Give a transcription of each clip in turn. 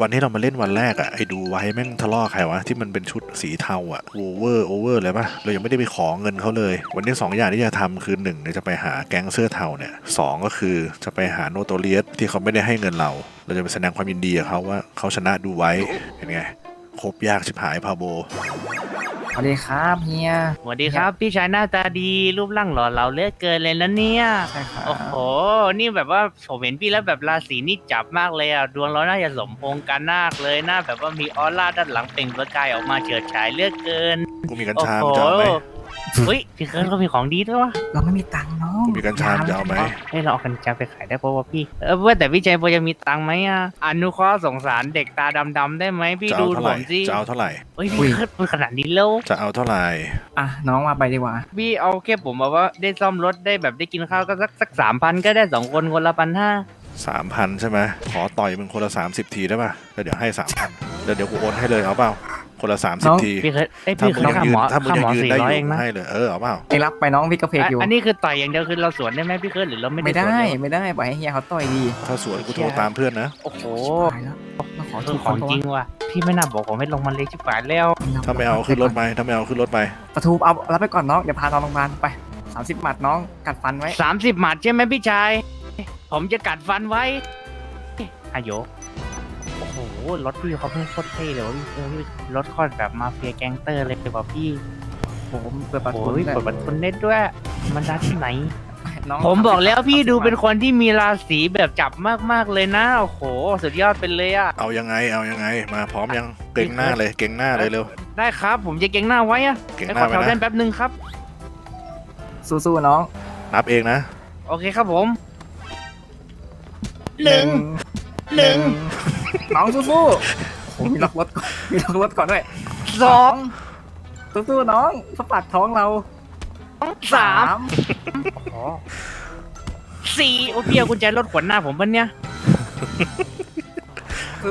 วันที่เรามาเล่นวันแรกอะไอ้ดูไว้แม่งทะเลาะใครวะที่มันเป็นชุดสีเทาอะโอเวอร์โอเวอร์เลยปะเรายังไม่ได้ไปขอเงินเขาเลย วันนี้สองอย่างที่จะทำคือหนึ่งเนี่ยจะไปหาแก๊งเสื้อเทาเนี่ยสองก็คือจะไปหาโนโตเลียสที่เขาไม่ได้ให้เงินเรา เราจะไปแสดงความยินดีกับเขาว่าเขาชนะดูไว้เห็นไงครบยากชิบหายพาโบ สวัสดีครับเฮีย สวัสดีครับ พี่ชายหน้าตาดีรูปร่างหล่อเหลาเหลือกเกินเลยนะเนี่ย ใช่ครับ โอ้โห นี่แบบว่าผมเห็นพี่แล้วแบบราศีนี่จับมากเลยอะ ดวงเราน่าจะสมพงษ์กันมากเลยน่าแบบว่ามีออร่าด้านหลังเปล่งประกายออกมาเฉิดฉายเหลือกเกิน กูมีกัญโอ้ชาโห มึงจะเอาไหม เฮ้ยพี่เคิร์นก็มีของดีด้วยวะเราไม่มีตังค์น้องกูมีกัญชามึงจะเอาไหมให้เราเอากัญชาไปขายได้เพราะว่าพี่เออว่าแต่พี่ชายพอจะมีตังค์ไหมอะอนุเคราะห์สงสารเด็กตาดำๆได้ไหมพี่จะดูเอาเท่าผไหร่มสิจะเอาเท่าไหร่ เฮ้ยพี่เคิร์นพูดขนาดนี้แล้ว จะเอาเท่าไหร่ อะน้องมาไปดีกว่า พี่เอาแค่ผมแบบว่าได้ซ่อมรถได้แบบได้กินข้าวก็สักสักสามพันก็ได้สองคนคนละพันห้าสามพันใช่ไหมขอต่อยมึงคนละสามสิบทีได้ป่ะแล้วเดี๋ยวให้สามพันเดี๋ยวเดี๋ยวกูโอนให้เลยเอาเปล่า คนละสามสิบน้อง ทีพี่เคยเอ้ยถ้าพี่มึงเคยยังค่ายืหนมอถ้ามึงค่าหมยัองยืนสี่ได้อร้อยเอยู่งนะให้เลยเออเอาเปล่าเองรับไปน้องพี่กระเพกอยู่อันนี้คือต่อยอย่างเดียวคือเราสวนได้ไหมพี่เคยหรือเราไม่ได้ไม่ได้สวนเลยไม่ได้ปล่อยให้เฮียเขาต่อยดีถ้าสวนกูโทรตามเพื่อนนะ โอ้โหตายแล้วเราขอเอถูอกของจริงว่ะพี่ไม่น่าบอกผมไม่ลงมาเลยชิบหายแล้ว ถ้าไม่เอาขึ้นรถไปถ้าไม่เอาขึ้นรถไปประทูเอารับไปก่อนน้องเดี๋ยวพาน้องโรงพยาบาลไปสามสิบหมัดน้องกัดฟันไว้สามสิบหมัดใช่ไหมพี่ชาย ผมจะกัดฟันไว้อายุ โอ้โห รถพี่เขาไม่โคตรเท่เลยวะพี่เออพี่รถโคตรแบบมาเฟียแก๊งเตอร์เลยว่ะพี่ผมเปิดประโอ้ตูยด้วยเปิดประตูเน็ตด้วย มันได้ที่ไหนน้องผมบอกแล้วพี่30ดูเป็นคนที่มีราศีแบบจับมากๆเลยนะโอ้โห สุดยอดเป็นเลยอะเอายังไง เอายังไง มาพร้อมยัง เก่งหน้าเลย เก่งหน้าเลยเร็ว ได้ครับ ผมจะเก่งหน้าไว้อะเก่งไปหขน้าอไปแถวเส้นนะแป๊บหนึ่งครับ สู้ๆน้อง นับเองนะ โอเคครับผม หนึ่ง หนึ่ง น้องสู้ๆผมมีล็อกรถก่อนมีล็อกรถก่อนด้วยสองสู้ๆน้องสะปัดท้องเราสามสี่โอ้พี่เอากุญแจรถขวนหน้าผมปะเนี่ย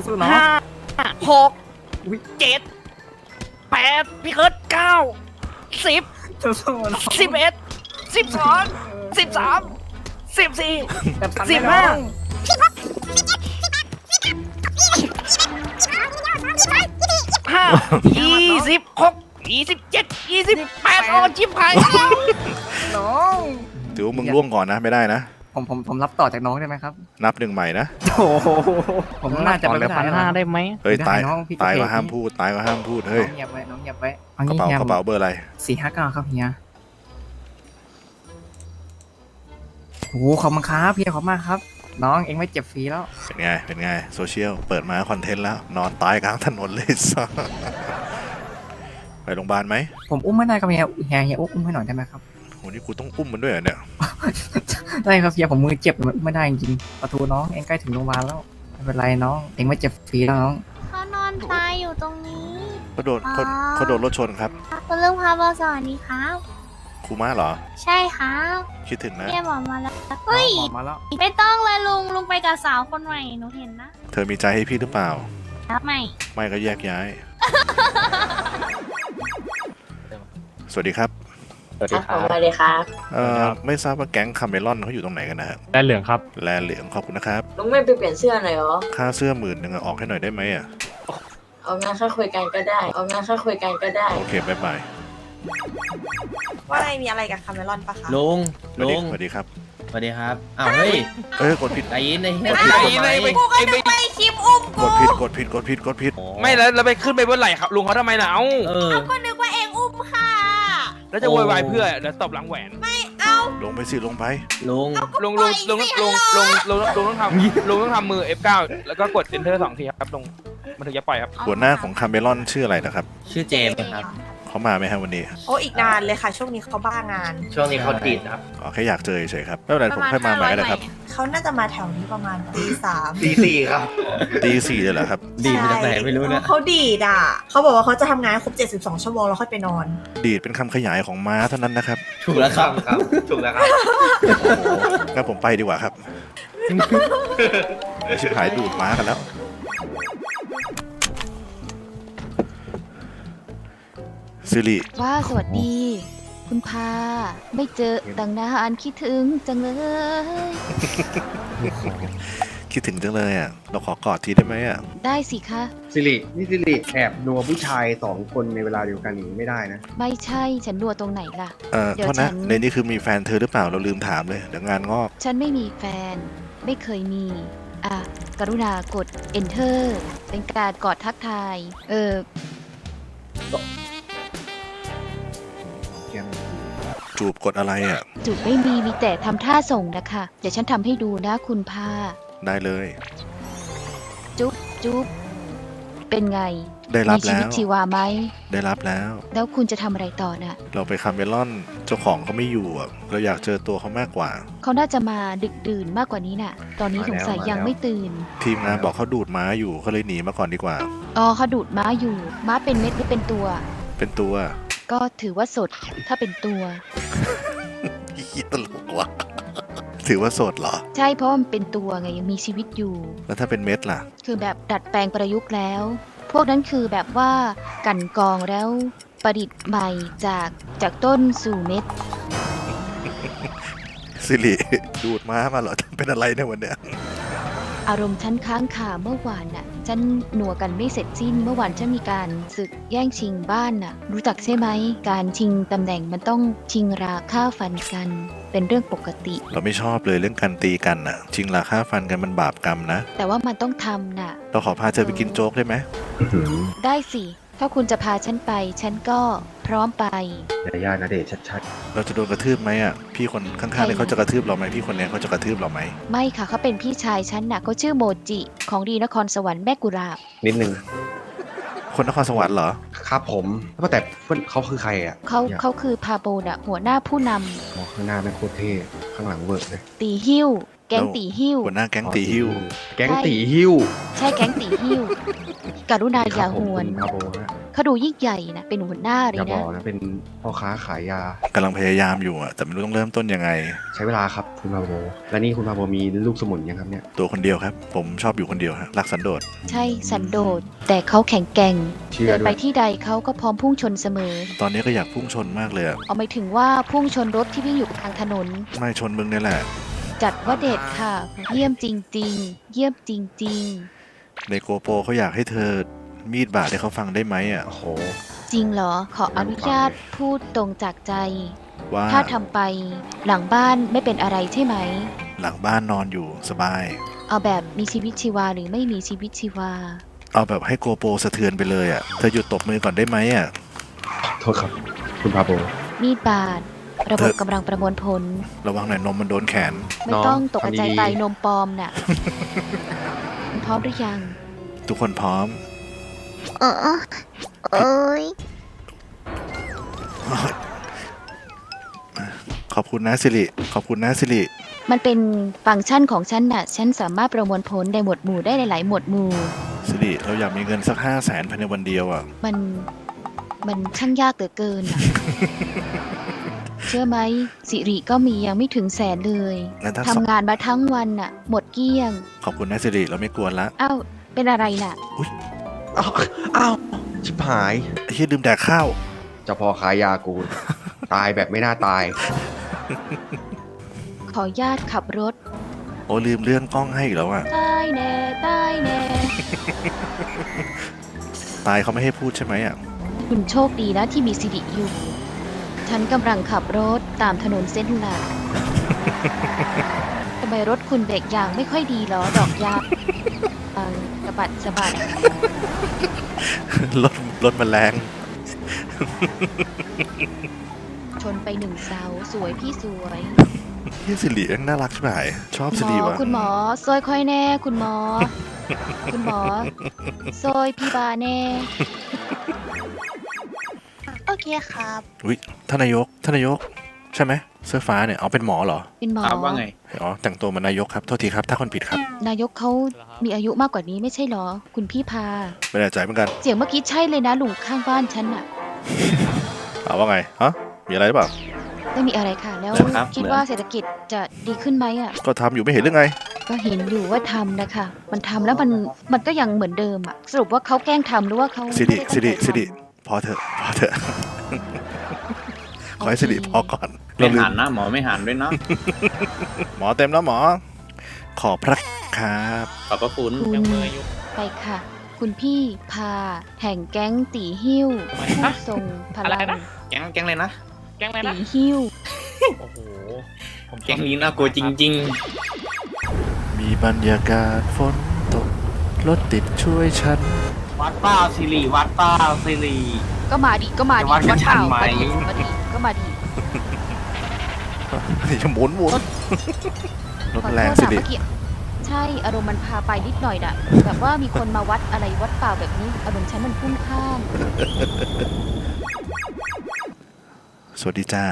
สู้ๆน้องห้าหกอุ๊ยเจ็ดแปดพี่เคิร์ดเก้าสิบสู้ๆน้องสิบเอ็ดสิบสองสิบสามสิบสี่กัดฟันสิบไว้ห้าน้องห้า แปดโอ้ชิบหายแล้วน้อง ถือว่ามึงล่วงก่อนนะไม่ได้นะ ผมผมผมรับต่อจากน้องได้ไหมครับนับหนึ่งใหม่นะ โอ้โหผมน่าจะไปเหลืไม่อพันได้ห้าแล้วได้ไหมเฮ้ยไม่ได้ตาย น้องพี่ตายก็เก่งห้ามพูด ตายก็ห้ามพูด เฮ้ย น้องเงียบไว้น้องเงียบไว้เอากระงี้เป๋าเฮียกระเป๋าเบอร์อะไร สี่ห้าเก้าครับเฮียโอ้โหขอบคุณครับเฮียขอบคุณมากครับ น้องเองไม่เจ็บฟรีแล้ว เป็นไง เป็นไง โซเชียล เปิดมาคอนเทนต์แล้ว นอนตายกลางถนนเลยสัสไป โรงพยาบาลไหมผมอุ้มไม่ได้ครับเฮียเฮียเฮียอุ้มให้หน่อยได้ไหมครับโหนี่กูต้องอุ้มมันด้วยเหรอเนี่ย ได้ครับเฮียผมมือเจ็บไม่ได้จริงๆประตูน้องเองใกล้ถึงโรงพยาบาลแล้วไม่เป็นไรน้องเองไม่เจ็บฟรีแล้วน้องเขานอนตายอยู่ตรงนี้เขาโดนเขาอ๋อเขาโดนรถชนครับคุณลุงพาบอสวัสดีครับครูมาเหรอ ใช่ครับคิดถึงนะเรียกหมอมาแล้วเฮ้ยหมอมาแล้วไม่ต้องเลยลุงลุงไปกับสาวคนใหม่หนูเห็นนะ เธอมีใจให้พี่หรือเปล่าครับไม่ ไม่ก็แยกย้าย สวัสดีครับสวัสดีครับคผรัมบสวัสดีครับเอ่อไม่ทราบว่าแก๊งคาเมลอนเขาอยู่ตรงไหนกันนะฮะได้เหลืองครับแลเหลืองขอบคุณนะครับลุงไม่ไปเปลี่ยนเสื้อหน่อยเหรอค่าเสื้อหมื่นหนึ่งอะออกให้หน่อยได้ไหมอะเอางานค่าคุยกันก็ได้ เอางานค่าคุยกันก็ได้ โอเคบ๊ายบายว่าอะไรมีอะไรกับคาเมรอนปะคะลุงสวัสลุดีงสวัสดีครับสวัสดีครับอ้าวเฮ้ยเอ้ยกดผิดใจเย็นไอ้เหี้ยกดผิดทำไมกูก็นึกไปคลิปอุ้มกกูดผิดกดผิดกดผิดกดผิดไม่แล้วแล้วไปขึ้นไปบนไหล่ครับลุงเขาทำไมนะเอ้าเออก็นึกว่าเองอุ้มค่ะ แล้วจะโวยวายเพื่อเดี๋ยวตบหลังแหวนไม่เอาลงไปสิลงไป ลุงลุงลุงลุงลุงลุงลุงลุงต้องทำลุงต้องทำมือ F9 แล้วก็กด Enter สองทีครับลุงมันถึงจะปล่อยครับ หัวหน้าของคาเมลอนชื่ออะไรนะครับ ชื่อเจมส์ครับ เขามาไหมฮะวันนี้ โอ้อีกนานเลยค่ะ ช่วงนี้เขาบ้างาน ช่วงนี้เขาติดครับอ๋อแค่อยากเจอเฉยๆครับไม่เป็นไรผมค่อยมาใหม่ก็ได้ครับเขาน่าจะมาแถวนี้ประมาณตีสามตีสี่ครับตีสี่เลยเหรอครับ ดีมาจากไหนไม่รู้นะเขาดีดอะเขาบอกว่าเขาจะทำงานครบ 72 ชั่วโมงแล้วค่อยไปนอน ดีดเป็นคำขยายของม้าเท่านั้นนะครับถูกแล้วครับครับถูกแล้วครับงั้นผมไปดีกว่าครับชิบหายดูดม้ากันแล้ว สิริว่าสวัสดี คุณพา ไม่เจอตั้งนานคิดถึงจังเลย คิดถึงจังเลยอะ เราขอกอดทีได้ไหมอะ ได้สิคะ สิรินี่สิริแอบนัวผู้ชายสองคนในเวลาเดียวกันอย่างนี้ไม่ได้นะ ไม่ใช่ฉันนัวตรงไหนล่ะ เอ่อเดี๋ยวโทษนะฉันในนี้คือมีแฟนเธอหรือเปล่าเราลืมถามเลยเดี๋ยวงานงอก ฉันไม่มีแฟน ไม่เคยมี อะ กรุณากด enter เป็นการกอดทักทาย เออ จูบกดอะไรอะจุดไม่มีมีแต่ทำท่าส่งนะคะ เดี๋ยวฉันทำให้ดูนะคุณพาได้เลย จุ๊บจุ๊บเป็นไงได้รับมีชีแล้วิตวชีวาไหม ได้รับแล้ว แล้วคุณจะทำอะไรต่อน่ะ เราไปคาเมลอน เจ้าของเขาไม่อยู่อะเราอยากเจอตัวเขามากกว่า เขาน่าจะมาดึกดื่นมากกว่านี้น่ะ ตอนนี้มาสแล้วงสัยมายัยังแล้วไม่ตื่น ทีมงานบอกเขาดูดม้าอยู่เขาเลยหนีมาก่อนดีกว่า อ๋อเขาดูดม้าอยู่ ม้าเป็นเม็ดหรือเป็นตัว เป็นตัว ก็ถือว่าสดถ้าเป็นตัวยี่ตลกว่ะถือว่าโสดเหรอ ใช่เพราะว่ามันเป็นตัวไงยังมีชีวิตอยู่ แล้วถ้าเป็นเม็ดล่ะ คือแบบดัดแปลงประยุกต์แล้ว พวกนั้นคือแบบว่ากลันกรองแล้วประดิษฐ์ใหม่จากจากต้นสู่เม็ด สิริดูดม้ามาเหรอ เป็นอะไรในยวันเนี้ย อารมณ์ฉันค้างคาเมื่อวานน่ะ ฉันหนัวกันไม่เสร็จสิ้นเมื่อวานฉันมีการศึกแย่งชิงบ้านน่ะ รู้จักใช่ไหม การชิงตำแหน่งมันต้องชิงราค่าฟันกัน เป็นเรื่องปกติ เราไม่ชอบเลยเรื่องการตีกันอะจริงราค่าฟันกันมันบาปกรรมนะ แต่ว่ามันต้องทำน่ะ เราขอพาเธอไปกินโจ๊กได้ไหมอื้อหือได้สิ ถ้าคุณจะพาฉันไป ฉันก็พร้อมไป ยาย่านาเดชน์ชัดเราจะโดนกระทืบไหมอะพี่คนข้างๆเนี่ยเขาจะกระทืบเราไหมพี่คนเนี้ยเขาจะกระทืบเราไหมไม่ค่ะเขาเป็นพี่ชายฉันน่ะเขาชื่อโมจิ ของดีนครสวรรค์แม่กุหลาบ ๆ นิดนึง คนนครสวรรค์เหรอครับผมว่าแต่เพื่อนเขาคือใครอะ เขาอยกเขาคือพาโบน่ะหัวหน้าผู้นำมองข้างหน้าไม่งโคตรเท่ ข้างหลังเวิร์กเลยตีหิ้ว แก๊งแล้วตีหิ้วหัวหน้าแก๊งตีหิ้ว แก๊งตีหิ้ว ใช่แก๊งตีหิ้วกรุณาอย่าครับผมหวนคุณพาโบฮะเขาดูยิ่งใหญ่นะเป็นหัวหน้าเลอย่ายบนะอกนะเป็นพ่อค้าขายยากำลังพยายามอยู่อะแต่ไม่รู้ต้องเริ่มต้นยังไง ใช้เวลาครับคุณพาโบและนี่คุณพาโบมีลูกสมุนยังครับเนี่ยตัวคนเดียวครับ ผมชอบอยู่คนเดียวฮะรักสันโดษ ใช่สันโดษ แต่เขาแข็งแกร่งเชื่อเดินด้ไปวยที่ใดเขาก็พร้อมพุ่งชนเสมอ ตอนนี้ก็อยากพุ่งชนมากเลยอะเอาหมายถึงว่าพุ่งชนรถที่วิ่งอยู่กลางถนนไม่ชนมึงเนี่ยแหละ จัดว่าเด็ดค่ะ เยี่ยมจริง ๆ เยี่ยมจริง ในโกโปรเขาอยากให้เธอมีดบาดให้เขาฟังได้ไหมอะโอ้โห ๆ จริงเหรอ ขออนุญาตพูดตรงจากใจ ว่าถ้าทำไปหลังบ้านไม่เป็นอะไรใช่ไหม หลังบ้านนอนอยู่สบาย เอาแบบมีชีวิตชีวาหรือไม่มีชีวิตชีวา เอาแบบให้โกโปรสะเทือนไปเลยอะ เธอหยุดตบมือก่อนได้ไหมอะ โทษครับ คุณพาโบ มีดบาด ระบบเธอกำลังประมวลผล ระวังหน่อยนมมันโดนแขน ไม่น้องต้องตกใจทำดีๆตายนมปลอมน่ะคุณพร้อมหรือยัง ทุกคนพร้อมเออเอ้ยขอบคุณนะสิริขอบคุณนะสิริมันเป็นฟังก์ชันของฉันน่ะ ฉันสามารถประมวลผลในหมวดหมู่ได้หลาย ๆ หมวดหมู่ สิริเราอยากมีเงินสักห้าแสนภายในวันเดียวอะ มัน มันช่างยากเหลือเกินน่ะ เชื่อไหมสิริก็มียังไม่ถึงแสนเลยงั้นถ้าทำสองงานมาทั้งวันน่ะ หมดเกลี้ยงขอบคุณนะสิริเราไม่กวนละอ้าวเป็นอะไรน่ะ อ้าวอ้าวชิบหาย ไอ้เหี้ยลืมแดกข้าว เจ้าพ่อขายยากู ตายแบบไม่น่าตาย ขอญาตขับรถโอ้ลืมเลื่อนกล้องให้อีกแล้วอะตายแน่ตายแน่ตายเขาไม่ให้พูดใช่ไหมอะ คุณโชคดีนะที่มีสิริอยู่ ฉันกำลังขับรถตามถนนเส้นหลัก ทำไมรถคุณเบรกยางไม่ค่อยดีเหรอ ดอกยางอ่าสะบัดสะบัด รถรถมันแรง ชนไปหนึ่งเสาสวยพี่สวยเฮียสิริแม่งน่ารักใช่ไหมชอบคุณสิหมริอวะคุณหมอซอยค่อยแน่ คุณหมอ คุณหมอซอยพี่บาแน่ โอเคครับอุ้ยท่านนายกท่านนายก ใช่ไหมเสื้อฟ้าเนี่ยเอาเป็นหมอเหรอเป็นหมอว่าไง อ๋อแต่งตัวเหมันนายกครับโทษทีครับถ้าคนผิดครับนายกเขามีอายุมากกว่านี้ไม่ใช่เหรอ คุณพี่พา ไม่แน่ใจเหมือนกันเสียงเมื่อกี้ใช่เลยนะลุงข้างบ้านฉันน่ะเอาว่าไงฮะมีอะไรหรือเปล่า ไม่มีอะไรค่ะ แล้วเหมือนครับ คิดเหมือนว่าเศรษฐกิจจะดีขึ้นไหมอะ ก็ทำอยู่ไม่เห็นหรือไง ก็เห็นอยู่ว่าทำนะคะ มันทำแล้วมันมันก็ยังเหมือนเดิมอะ สรุปว่าเขาแกล้งทำหรือว่าเขาสิริไม่ได้สิริตั้งใจสิริทำ พอเถอะพอเถอะ ขอให้สิริพอก่อนไม่เราลืหัมนนะหมอไม่หันด้วยนะหมอเต็มแล้วหมอ ขอพระครับ ขอบพระคุณคุณยังมืออยู่ ไปค่ะ คุณพี่พา แห่งแก๊งตีหิ้วผู้ทรงพอะไรลังนะ แก๊งแก๊งเลยนะ แกล้งอะไรตีนะ หิ้ว โอ้โห ผมชอบแก๊งนี้น่ากลัวจริง มีบรรยากาศฝนตกรถติดช่วยฉัน วัดเป้าสิริวัดเป้าสิริ ก็มาดิก็มาดิจะวัดกันชันไหมมาดิมาดิก็มาดิจะหมุนหมุนรถขอแรงโทษสินะดิเมื่อกี้ใช่อารมณ์มันพาไปนิดหน่อยน่ะแบบว่ามีคนมาวัดอะไรวัดเปล่าแบบนี้อารมณ์ฉันมันพุ่งข้ามสวัสดีจ้า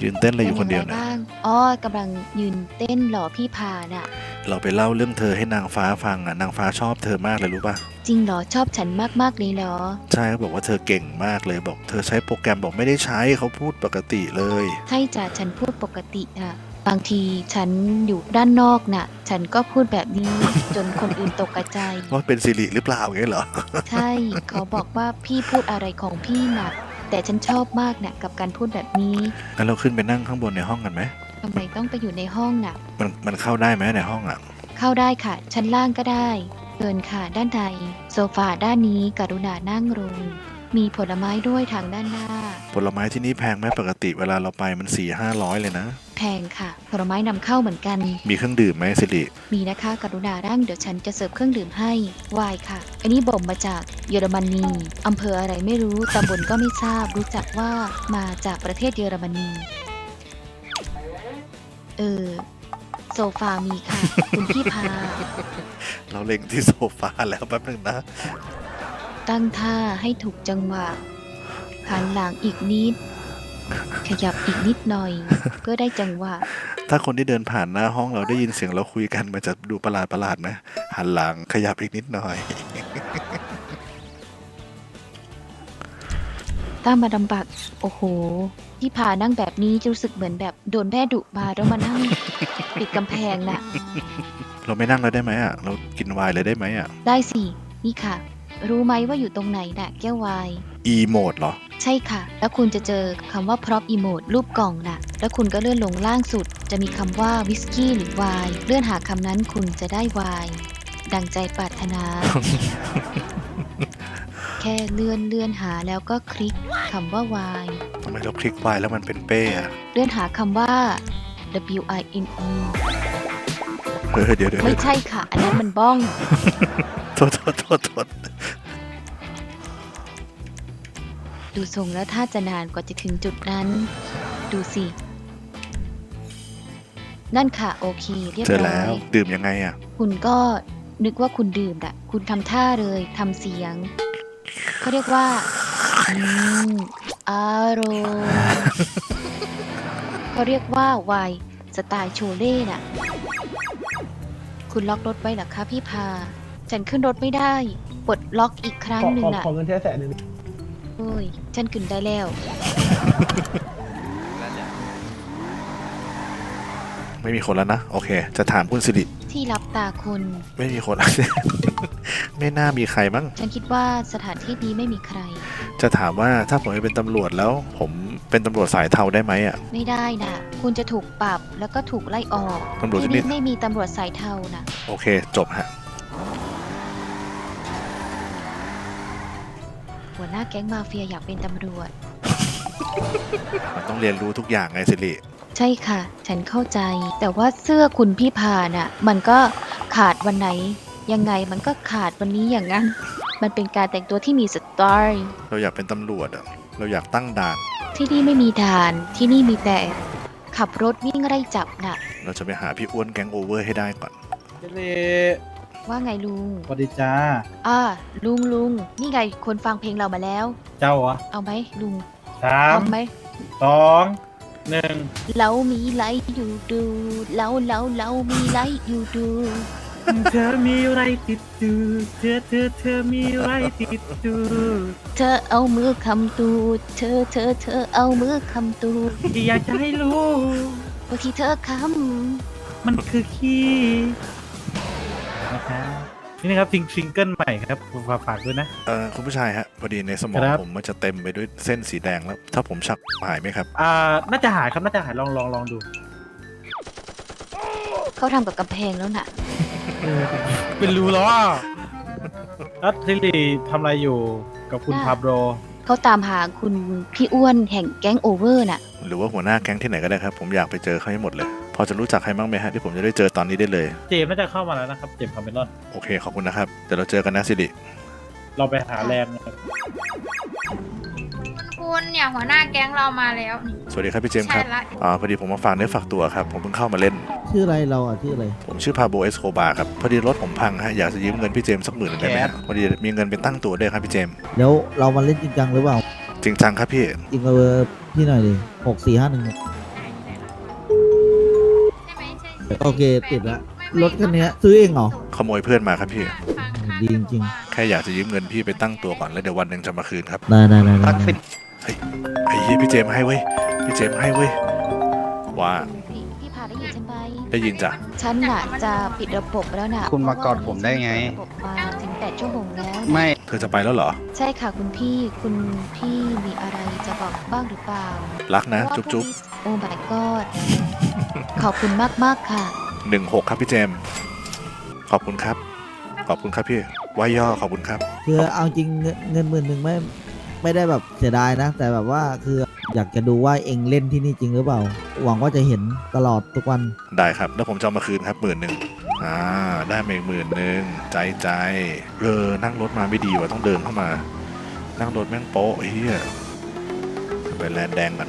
ยืนเต้นอะไรอยู่คนเดียวป็เนี่ยงไงบ้างอ๋อกำลังยืนเต้นหล่อพี่พาน่ะ เราไปเล่าเรื่องเธอให้นางฟ้าฟังอะนางฟ้าชอบเธอมากเลยรู้ป่ะจริงเหรอชอบฉันมากๆเลยเหรอ ใช่เขาบอกว่าเธอเก่งมากเลยบอก เธอใช้โปรแกรมบอกไม่ได้ใช้เขาพูดปกติเลย ใช่จ้ะฉันพูดปกติอะบางทีฉันอยู่ด้านนอกน่ะ ฉันก็พูดแบบนี้ จนคนอื่นตกกระจายว่าเป็นสิริหรือเปล่าอย่างนี้เหรอ ใช่เขาบอกว่าพี่พูดอะไรของพี่น่ะ แต่ฉันชอบมากน่ะกับการพูดแบบนี้งั้นเราขึ้นไปนั่งข้างบนในห้องกันไหม ทำไมต้องไปอยู่ในห้องน่ะ มันมันเข้าได้ไหมในห้องอะ เข้าได้ค่ะ ชั้นล่างก็ได้เดินค่ะด้านในโซฟาด้านนี้กรุณานั่งลงมีผลไม้ด้วยทางด้านหน้า ผลไม้ที่นี่แพงไหมปกติเวลาเราไปมันสี่ห้าร้อยเลยนะ แพงค่ะ ผลไม้นำเข้าเหมือนกัน มีเครื่องดื่มไหมสิริมีนะคะกรุณาร่างเดี๋ยวฉันจะเสิร์ฟเครื่องดื่มให้วายค่ะ อันนี้บ่มมาจากเยอรมนีอำเภออะไรไม่รู้ตำบลก็ไม่ทราบรู้จักว่ามาจากประเทศเยอรมนี เออ โซฟามีค่ะ คุณพี่พา เราเล็งที่โซฟาแล้วแป๊บนึงนะ ตั้งท่าให้ถูกจังหวะหันหลังอีกนิด ขยับอีกนิดหน่อยก็ได้จังหวะ ถ้าคนที่เดินผ่านหน้าห้องเราได้ยินเสียงเราคุยกันมันจะดูประหลาดประหลาดๆไหมหันหลังขยับอีกนิดหน่อย ตั้งมาดำบัก โอ้โห ที่พานั่งแบบนี้จะรู้สึกเหมือนแบบโดนแม่ดุมาแล้วมานั่ง ปิดกำแพงน่ะ เราไม่นั่งแล้วได้ไหมอะ เรากินไวน์เลยได้ไหมอะ ได้สิ นี่ค่ะ รู้ไหมว่าอยู่ตรงไหนน่ะ แก้ววาย e โหมดเหรอ ใช่ค่ะ แล้วคุณจะเจอคำว่า prop emote รูปกล่องน่ะ แล้วคุณก็เลื่อนลงล่างสุด จะมีคำว่าวิสกี้หรือไวน์เลื่อนหาคำนั้นคุณจะได้ไวน์ดังใจปรารถนา แค่เลื่อนเลื่อนหาแล้วก็คลิกคำว่า Y ทำไมเราคลิกไวน์แล้วมันเป็นเป้อะเลื่อนหาคำว่า W I N E เออเดี๋ยวเดี๋ยวไม่ใช่ค่ะ อันนั้นมันบ้อง โทษโทษโทษโทษดูทรงแล้วถ้าจะนานกว่าจะถึงจุดนั้น ดูสิ นั่นค่ะ โอเค เรียบเจอร้อแล้วย ดื่มยังไงอะ คุณก็นึกว่าคุณดื่มอะคุณทำท่าเลยทำเสียง เขาเรียกว่าอืมอารมณ์เขาเรียกว่าวายสไตล์โชเล่น่ะ คุณล็อกรถไว้เหรอคะพี่พา ฉันขึ้นรถไม่ได้ปลดล็อกอีกครั้งหนึ่งน่ะขอเงินแค่แสนหนึ่งโอ้ย ฉันขึ้นได้แล้ว ไม่มีคนแล้วนะ โอเค จะถามคุณสิริที่รับตาคุณ ไม่มีคนแล้ว ไม่น่ามีใครมั้ง ฉันคิดว่าสถานที่นี้ไม่มีใคร จะถามว่าถ้าผมไปเป็นตำรวจแล้ว ผมเป็นตำรวจสายเทาได้ไหมอะ ไม่ได้นะคุณจะถูกปรับแล้วก็ถูกไล่ออกตำรวจที่ที่นี่นี่ ไม่มีตำรวจสายเทานะโอเค จบฮะ หัวหน้าแก๊งมาเฟียอยากเป็นตำรวจ มันต้องเรียนรู้ทุกอย่างไงสิริใช่ค่ะ ฉันเข้าใจ แต่ว่าเสื้อคุณพี่พาน่ะ มันก็ขาดวันไหน ยังไงมันก็ขาดวันนี้อย่างนั้น มันเป็นการแต่งตัวที่มีสไตล์เราอยากเป็นตำรวจอะเราอยากตั้งด่าน ที่นี่ไม่มีด่าน ที่นี่มีแต่ ขับรถวิ่งไล่จับน่ะ เราจะไปหาพี่อ้วนแก๊งโอเวอร์ให้ได้ก่อน เจเลว่าไงลุง สวัสดีจ้า อ่าลุงลุงนี่ไงคนฟังเพลงเรามาแล้ว เจ้าอะเอาไหมลุงสาพร้มอมไหมสองหนึ่งเรามีไลท์อยู่ดูเราเราเรามีไลท์อยู่ดู เธอมีอะไรติดดูเธอเธอเธอมีอะไรติดดูเธอเอามือคำตูดเธอเธอเธอเอามือคำตูดอยากจะให้รู้บางทีเธอคมันคือขี้นะครับนี่นะครับซิงซิงเกิลใหม่ครับผมฝากฝากด้วยนะเออคุณผู้ชายฮะพอดีในสมองครับผมมันจะเต็มไปด้วยเส้นสีแดงแล้ว ถ้าผมชักหายไหมครับอ่าน่าจะหายครับน่าจะหายลองลองลองดูำเขาทำกับกำแพงแล้วน่ะ เป็นรู้แล้วอะแล้วซิริทำอะไรอยู่กับคุณน่ะพาโบรเขาตามหาคุณพี่อ้วนแห่งแก๊งโอเวอร์น่ะ หรือว่าหัวหน้าแก๊งที่ไหนก็ได้ครับ ผมอยากไปเจอเขาให้หมดเลย พอจะรู้จักใครบ้างไหมฮะที่ผมจะได้เจอตอนนี้ได้เลย เจมส์น่าจะเข้ามาแล้วนะครับ เจมส์คาเมรอน โอเคขอบคุณนะครับเดี๋ยวเราเจอกันนะสิริ เราไปหาแรงนะครับ คุณคุณเนี่ยหัวหน้าแก๊งเรามาแล้วนี่ สวัสดีครับพี่เจมส์คใช่รับละ อ่าพอดีผมมาฝากเนื้อฝากตัวครับ ผมเพิ่งเข้ามาเล่น ชื่ออะไรเราอะชื่ออะไรผมชื่อพาโบเอสโคบาครับ พอดีรถผมพังฮะ อยากจะยืมเงินพี่เจมส์สักหมื่นหนึ่งได้ไหมฮะพอดีมีเงินเป็นตั้งตัวด้วยครับพี่เจมส์แล้วเรามาเล่นจริงจังหรือเปล่าจริงจังครับพี่ จริงเออพี่หน่อยดิหกสี่ห้าหนึ่ง ใช่ไหมใช่ใช่โอเคติดละ ไม่รถคันเนี้ยซื้อเองเหรอ ขโมยเพื่อนมาครับพี่ ฟังค่ะดีจริง แค่อยากจะยืมเงินพี่ไปตั้งตัวก่อนแล้วเดี๋ยววันหนึ่งจะมาคืนครับ ได้ได้ได้ได้ ได้ไอ้เหี้ยพี่เจมส์ให้เว้ยพี่เจมส์ให้เว้ยว่าพี่พี่พาได้ยินฉันไหมได้ยินจ้ะฉันน่ะจะปิดระบบแล้วน่ะคุณมากอดผมได้ไง ระบบมาถึงแปดชั่วโมงแล้ว ไม่เธอจะไปแล้วเหรอ ใช่ค่ะคุณพี่คุณพี่มีอะไรจะบอกบ้างหรือเปล่ารักนะเพราว่าจุ๊บจุ๊บโอ้ my god ขอบคุณมากมากๆค่ะ หนึ่งหกครับพี่เจมส์ขอบคุณครับ ขอบคุณครับพี่วายย่อขอบคุณครับ คือเอาจริงเงินเงินหมื่นหนึ่งไม่ ไม่ได้แบบเสียดายนะ แต่แบบว่าคืออยากจะดูว่าเองเล่นที่นี่จริงหรือเปล่า หวังว่าจะเห็นตลอดทุกวัน ได้ครับแล้วผมจะเอามาคืนครับหมื่นหนึ่งอ่าได้มาอีกหมื่นหนึ่งใจใจเออนั่งรถมาไม่ดีว่ะต้องเดินเข้ามา นั่งรถแม่งโป๊ะเฮียไปแลนด์แดงกัน